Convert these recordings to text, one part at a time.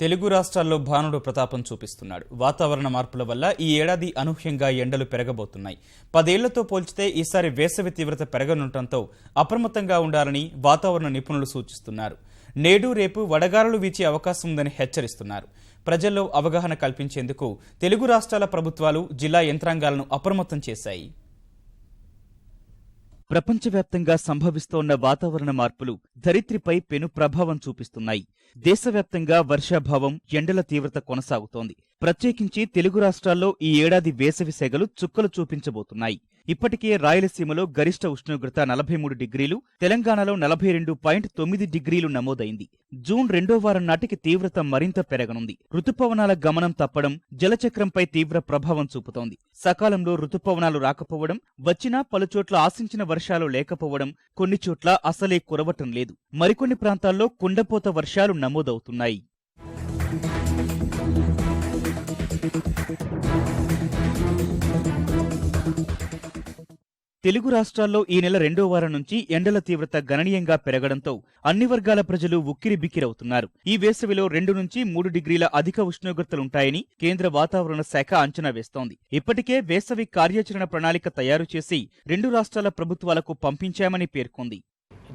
తెలుగు రాష్ట్రాల్లో భానుడు ప్రతాపం చూపిస్తున్నాడు. వాతావరణ మార్పుల వల్ల ఈ ఏడాది అనూహ్యంగా ఎండలు పెరగబోతున్నాయి. పదేళ్ళతో పోల్చితే ఈసారి వేసవి తీవ్రత పెరగనుండటంతో అప్రమత్తంగా ఉండాలని వాతావరణ నిపుణులు సూచిస్తున్నారు. నేడు రేపు వడగాలులు వీచే అవకాశం ఉందని హెచ్చరిస్తున్నారు. ప్రజల్లో అవగాహన కల్పించేందుకు తెలుగు రాష్ట్రాల ప్రభుత్వాలు జిల్లా యంత్రాంగాలను అప్రమత్తం చేశాయి. ప్రపంచవ్యాప్తంగా సంభవిస్తోన్న వాతావరణ మార్పులు ధరిత్రిపై పెను ప్రభావం చూపిస్తున్నాయి. దేశవ్యాప్తంగా వర్షాభావం ఎండల తీవ్రత కొనసాగుతోంది. ప్రత్యేకించి తెలుగు రాష్ట్రాల్లో ఈ ఏడాది వేసవి సెగలు చుక్కలు చూపించబోతున్నాయి. ఇప్పటికే రాయలసీమలో గరిష్ట ఉష్ణోగ్రత నలభై మూడు డిగ్రీలు తెలంగాణలో నలభై రెండు పాయింట్ తొమ్మిది డిగ్రీలు నమోదైంది. జూన్ రెండో వారం నాటికి తీవ్రత మరింత పెరగనుంది. రుతుపవనాల గమనం తప్పడం జలచక్రంపై తీవ్ర ప్రభావం చూపుతోంది. సకాలంలో రుతుపవనాలు రాకపోవడం వచ్చినా పలుచోట్ల ఆశించిన వర్షాలు లేకపోవడం కొన్ని చోట్ల అసలే కురవటం లేదు. మరికొన్ని ప్రాంతాల్లో కుండపోత వర్షాలు నమోదవుతున్నాయి. తెలుగు రాష్ట్రాల్లో ఈ నెల రెండో వారం నుంచి ఎండల తీవ్రత గణనీయంగా పెరగడంతో అన్ని వర్గాల ప్రజలు ఉక్కిరి బిక్కిరవుతున్నారు. ఈ వేసవిలో రెండు నుంచి మూడు డిగ్రీల అధిక ఉష్ణోగ్రతలుంటాయని కేంద్ర వాతావరణ శాఖ అంచనా వేస్తోంది. ఇప్పటికే వేసవి కార్యాచరణ ప్రణాళిక తయారు చేసి రెండు రాష్ట్రాల ప్రభుత్వాలకు పంపించామని పేర్కొంది.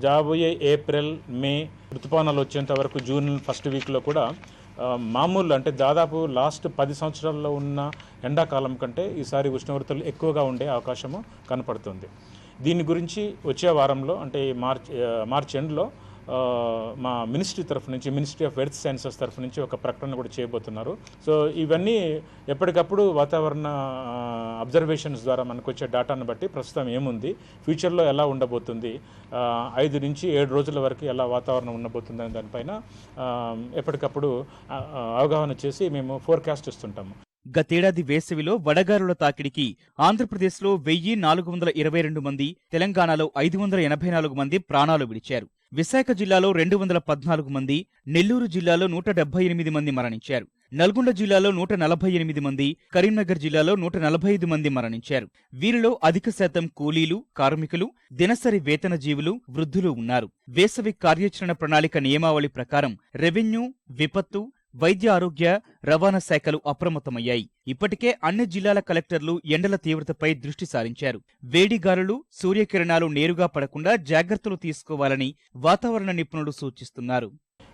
రాబోయే ఏప్రిల్ మే ఋతుపానాలు వచ్చేంత వరకు జూన్ ఫస్ట్ వీక్లో కూడా మామూలు అంటే దాదాపు లాస్ట్ పది సంవత్సరాల్లో ఉన్న ఎండాకాలం కంటే ఈసారి ఉష్ణోగ్రతలు ఎక్కువగా ఉండే అవకాశము కనపడుతుంది. దీని గురించి వచ్చే వారంలో అంటే ఈ మార్చ్ మార్చ్ ఎండ్లో మా మినిస్ట్రీ తరఫు నుంచి మినిస్ట్రీ ఆఫ్ ఎర్త్ సైన్సెస్ తరఫు నుంచి ఒక ప్రకటన కూడా చేయబోతున్నారు. సో ఇవన్నీ ఎప్పటికప్పుడు వాతావరణ అబ్జర్వేషన్స్ ద్వారా మనకు వచ్చే డేటాను బట్టి ప్రస్తుతం ఏముంది? ఫ్యూచర్లో ఎలా ఉండబోతుంది? ఐదు నుంచి ఏడు రోజుల వరకు ఎలా వాతావరణం ఉండబోతుంది అనే దానిపైన ఎప్పటికప్పుడు అవగాహన చేసి మేము ఫోర్కాస్ట్ ఇస్తుంటాము. గతేడాది వేసవిలో వడగారుల తాకిడికి ఆంధ్రప్రదేశ్లో వెయ్యి నాలుగు వందల ఇరవై రెండు మంది తెలంగాణలో ఐదు వందల ఎనభై నాలుగు మంది ప్రాణాలు విడిచారు. విశాఖ జిల్లాలో రెండు వందల పద్నాలుగు మంది నెల్లూరు జిల్లాలో నూట డెబ్బై ఎనిమిది మంది మరణించారు. నల్గొండ జిల్లాలో నూట నలభై ఎనిమిది మంది కరీంనగర్ జిల్లాలో నూట నలభై ఐదు మంది మరణించారు. వీరిలో అధిక శాతం కూలీలు కార్మికులు దినసరి వేతన జీవులు వృద్ధులు ఉన్నారు. వేసవి కార్యాచరణ ప్రణాళిక నియమావళి ప్రకారం రెవెన్యూ విపత్తు వైద్య ఆరోగ్య రవాణా శాఖలు అప్రమత్తమయ్యాయి. ఇప్పటికే అన్ని జిల్లాల కలెక్టర్లు ఎండల తీవ్రతపై దృష్టి సారించారు. వేడిగాలులు సూర్యకిరణాలు నేరుగా పడకుండా జాగ్రత్తలు తీసుకోవాలని వాతావరణ నిపుణులు సూచిస్తున్నారు.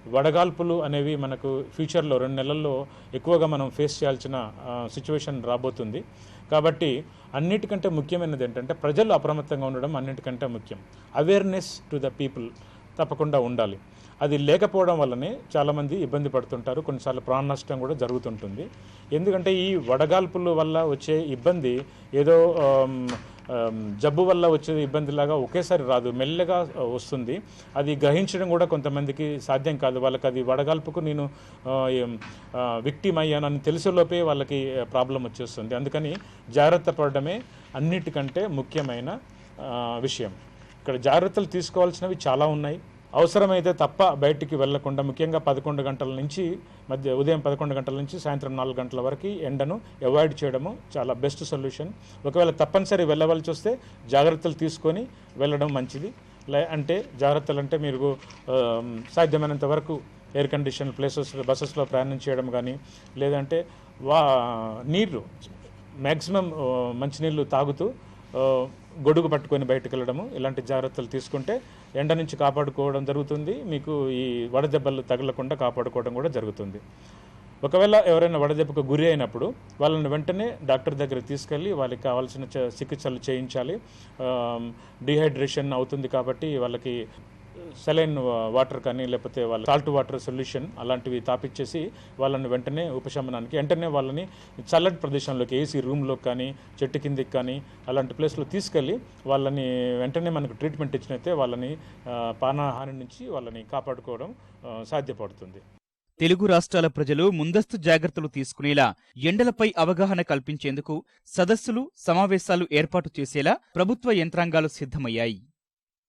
వడగాల్పులు అనేవి మనకు ఫ్యూచర్లో రెండు నెలల్లో ఎక్కువగా మనం ఫేస్ చేయాల్సిన సిచ్యువేషన్ రాబోతుంది. కాబట్టి అన్నిటికంటే ముఖ్యమైనది ఏంటంటే ప్రజలు అప్రమత్తంగా ఉండడం అన్నిటికంటే ముఖ్యం. Awareness to the people. తప్పకుండా ఉండాలి. అది లేకపోవడం వల్లనే చాలామంది ఇబ్బంది పడుతుంటారు. కొన్నిసార్లు ప్రాణ నష్టం కూడా జరుగుతుంటుంది. ఎందుకంటే ఈ వడగాల్పుల వల్ల వచ్చే ఇబ్బంది ఏదో జబ్బు వల్ల వచ్చే ఇబ్బందిలాగా ఒకేసారి రాదు. మెల్లగా వస్తుంది. అది గ్రహించడం కూడా కొంతమందికి సాధ్యం కాదు. వాళ్ళకి అది వడగాల్పుకు నేను విక్టిమ్ అయ్యానని తెలిసేలోపే వాళ్ళకి ప్రాబ్లం వచ్చేస్తుంది. అందుకని జాగ్రత్త పడడమే అన్నిటికంటే ముఖ్యమైన విషయం. ఇక్కడ జాగ్రత్తలు తీసుకోవాల్సినవి చాలా ఉన్నాయి. అవసరమైతే తప్ప బయటికి వెళ్ళకుండా ముఖ్యంగా పదకొండు గంటల నుంచి మధ్య ఉదయం పదకొండు గంటల నుంచి సాయంత్రం నాలుగు గంటల వరకు ఎండను అవాయిడ్ చేయడము చాలా బెస్ట్ సొల్యూషన్. ఒకవేళ తప్పనిసరి వెళ్ళవలసి వస్తే జాగ్రత్తలు తీసుకొని వెళ్ళడం మంచిది. లే అంటే జాగ్రత్తలు అంటే మీరు సాధ్యమైనంత వరకు ఎయిర్ కండిషన్ ప్లేసెస్ బస్సెస్లో ప్రయాణం చేయడం కానీ లేదంటే వా నీళ్ళు మ్యాక్సిమం మంచినీళ్ళు తాగుతూ గొడుగు పట్టుకొని బయటకు వెళ్ళడము ఇలాంటి జాగ్రత్తలు తీసుకుంటే ఎండ నుంచి కాపాడుకోవడం జరుగుతుంది. మీకు ఈ వడదెబ్బలు తగలకుండా కాపాడుకోవడం కూడా జరుగుతుంది. ఒకవేళ ఎవరైనా వడదెబ్బకు గురి అయినప్పుడు వాళ్ళని వెంటనే డాక్టర్ దగ్గర తీసుకెళ్ళి వాళ్ళకి కావాల్సిన చికిత్సలు చేయించాలి. డిహైడ్రేషన్ అవుతుంది కాబట్టి వాళ్ళకి సెలైన్ వాటర్ uh, కానీ లేకపోతే వాళ్ళ సాల్ట్ వాటర్ సొల్యూషన్ అలాంటివి తాపిచ్చేసి వాళ్ళని వెంటనే ఉపశమనానికి వెంటనే వాళ్ళని చల్లటి ప్రదేశంలోకి ఏసీ రూమ్లో కానీ చెట్టు కిందికి కానీ అలాంటి ప్లేస్లో తీసుకెళ్ళి వాళ్ళని వెంటనే మనకు ట్రీట్మెంట్ ఇచ్చినైతే వాళ్ళని ఆ, ప్రాణహాని నుంచి వాళ్ళని కాపాడుకోవడం సాధ్యపడుతుంది. తెలుగు రాష్ట్రాల ప్రజలు ముందస్తు జాగ్రత్తలు తీసుకునేలా ఎండలపై అవగాహన కల్పించేందుకు సదస్సులు సమావేశాలు ఏర్పాటు చేసేలా ప్రభుత్వ యంత్రాంగాలు సిద్ధమయ్యాయి.